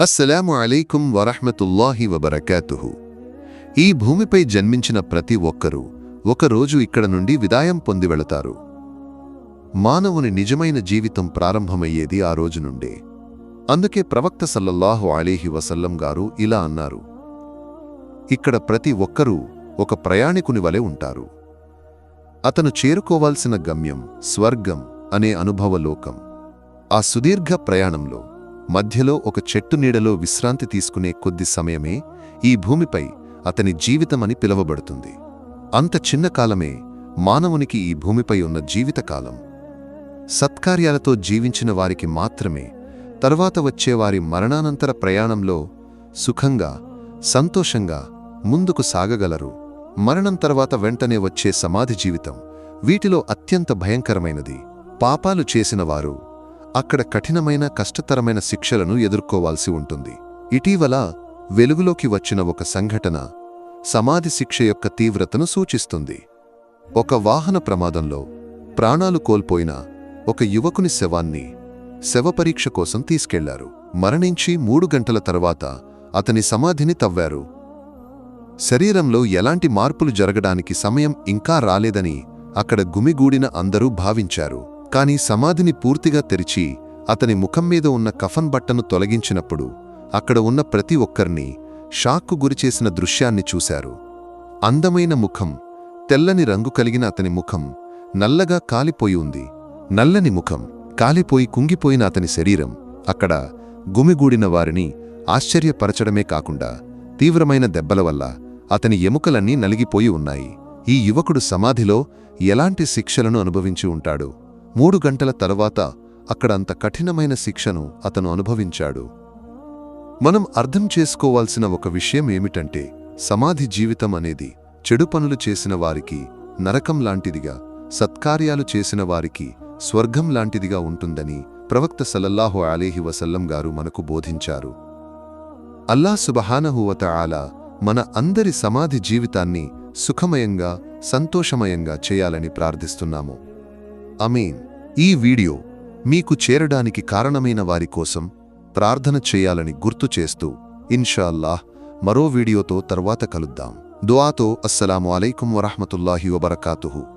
అస్సలాము అలైకుం వరహ్మతుల్లాహి వబర్కాతుహు. ఈ భూమిపై జన్మించిన ప్రతి ఒక్కరూ ఒకరోజు ఇక్కడ నుండి విదాయం పొంది వెళతారు. మానవుని నిజమైన జీవితం ప్రారంభమయ్యేది ఆ రోజు నుండే. అందుకే ప్రవక్త సల్లల్లాహు అలీహి వసల్లం గారు ఇలా అన్నారు. ఇక్కడ ప్రతి ఒక్కరూ ఒక ప్రయాణికుని వలె ఉంటారు. అతను చేరుకోవాల్సిన గమ్యం స్వర్గం అనే అనుభవలోకం. ఆ సుదీర్ఘ ప్రయాణంలో మధ్యలో ఒక చెట్టు నీడలో విశ్రాంతి తీసుకునే కొద్ది సమయమే ఈ భూమిపై అతని జీవితమని పిలువబడుతుంది. అంత చిన్న కాలమే మానవునికి ఈ భూమిపై ఉన్న జీవితకాలం. సత్కార్యాలతో జీవించిన వారికి మాత్రమే తరువాత వచ్చేవారి మరణానంతర ప్రయాణంలో సుఖంగా సంతోషంగా ముందుకు సాగగలరు. మరణం తర్వాత వెంటనే వచ్చే సమాధి జీవితం వీటిలో అత్యంత భయంకరమైనది. పాపాలు చేసిన వారు అక్కడ కఠినమైన కష్టతరమైన శిక్షలను ఎదుర్కోవాల్సి ఉంటుంది. ఇటీవల వెలుగులోకి వచ్చిన ఒక సంఘటన సమాధి శిక్ష యొక్క తీవ్రతను సూచిస్తుంది. ఒక వాహన ప్రమాదంలో ప్రాణాలు కోల్పోయిన ఒక యువకుని శవాన్ని శవపరీక్ష కోసం తీసుకెళ్ళారు. మరణించి మూడు గంటల తర్వాత అతని సమాధిని తవ్వారు. శరీరంలో ఎలాంటి మార్పులు జరగడానికి సమయం ఇంకా రాలేదని అక్కడ గుమిగూడిన అందరూ భావించారు. కాని సమాధిని పూర్తిగా తెరిచి అతని ముఖం మీద ఉన్న కఫన్ బట్టను తొలగించినప్పుడు అక్కడ ఉన్న ప్రతి ఒక్కరినీ షాక్కు గురిచేసిన దృశ్యాన్ని చూశారు. అందమైన ముఖం తెల్లని రంగు కలిగిన అతని ముఖం నల్లగా కాలిపోయి ఉంది. నల్లని ముఖం కాలిపోయి కుంగిపోయిన అతని శరీరం అక్కడ గుమిగూడిన వారిని ఆశ్చర్యపరచడమే కాకుండా తీవ్రమైన దెబ్బల వల్ల అతని ఎముకలన్నీ నలిగిపోయి ఉన్నాయి. ఈ యువకుడు సమాధిలో ఎలాంటి శిక్షలను అనుభవించి ఉంటాడు? మూడు గంటల తరువాత అక్కడ అంత కఠినమైన శిక్షను అతను అనుభవించాడు. మనం అర్థం చేసుకోవాల్సిన ఒక విషయం ఏమిటంటే సమాధి జీవితం అనేది చెడు పనులు చేసిన వారికి నరకం లాంటిదిగా సత్కార్యాలు చేసిన వారికి స్వర్గం లాంటిదిగా ఉంటుందని ప్రవక్త సల్లల్లాహు అలీహి వసల్లం గారు మనకు బోధించారు. అల్లా సుబహానహువత ఆలా మన అందరి సమాధి జీవితాన్ని సుఖమయంగా సంతోషమయంగా చేయాలని ప్రార్థిస్తున్నాము. అమీన్ ఈ వీడియో మీకు చేరడానికి కారణమైన వారి కోసం ప్రార్థన చేయాలని గుర్తు చేస్తూ ఇన్షాల్లాహ్ మరో వీడియోతో తర్వాత కలుద్దాం. దుఆతో అస్సలాము అలైకుం వరహమతుల్లాహి వబర్కాతుహు.